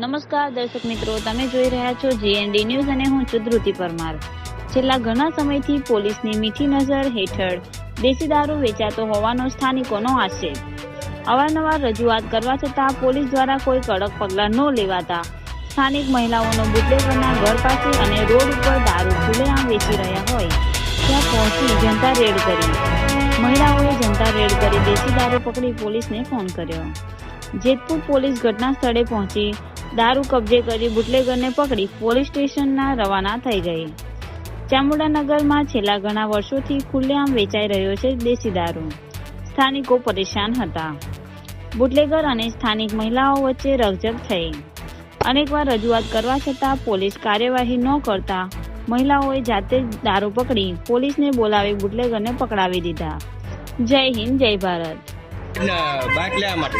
નમસ્કાર, દર્શક મિત્રો, તમે જોઈ રહ્યા છો જીએનડી ન્યૂઝ અને હું છું પરમાર. છેલ્લા ઘણા સમયથી પોલીસની મીઠી નજર હેઠળ દેશી દારૂ વેચાતો હોવાનો સ્થાનિકોનો આક્ષેપ. અવારનવાર રજૂઆત કરવા છતાં પોલીસ દ્વારા કોઈ કડક પગલાં ન લેવાતા સ્થાનિક મહિલાઓનો બુટલેગરના ઘર પાસે અને રોડ ઉપર દારૂ ખુલ્લેઆમ વેચી રહ્યા હોય, ત્યાં પહોંચી જનતા રેડ કરી. મહિલાઓએ જનતા રેડ કરી દેશી દારૂ પકડી પોલીસને ફોન કર્યો. જેતપુર પોલીસ ઘટના સ્થળે પહોંચી દારૂ કબજે કરી બુટલેગરને પકડી પોલીસ સ્ટેશનના રવાના થઈ ગઈ. ચામુંડાનગરમાં છેલ્લા ઘણા વર્ષોથી ખુલ્લેઆમ વેચાઈ રહ્યો છે દેશી દારૂ. સ્થાનિકો પરેશાન હતા. બુટલેગર અને સ્થાનિક મહિલાઓ વચ્ચે રકઝક થઈ. અનેકવાર રજૂઆત કરવા છતાં પોલીસ કાર્યવાહી ન કરતા મહિલાઓએ જાતે જ દારૂ પકડી પોલીસને બોલાવી બુટલેગરને પકડાવી દીધા. જય હિન્દ, જય ભારત. બાટલા માટે.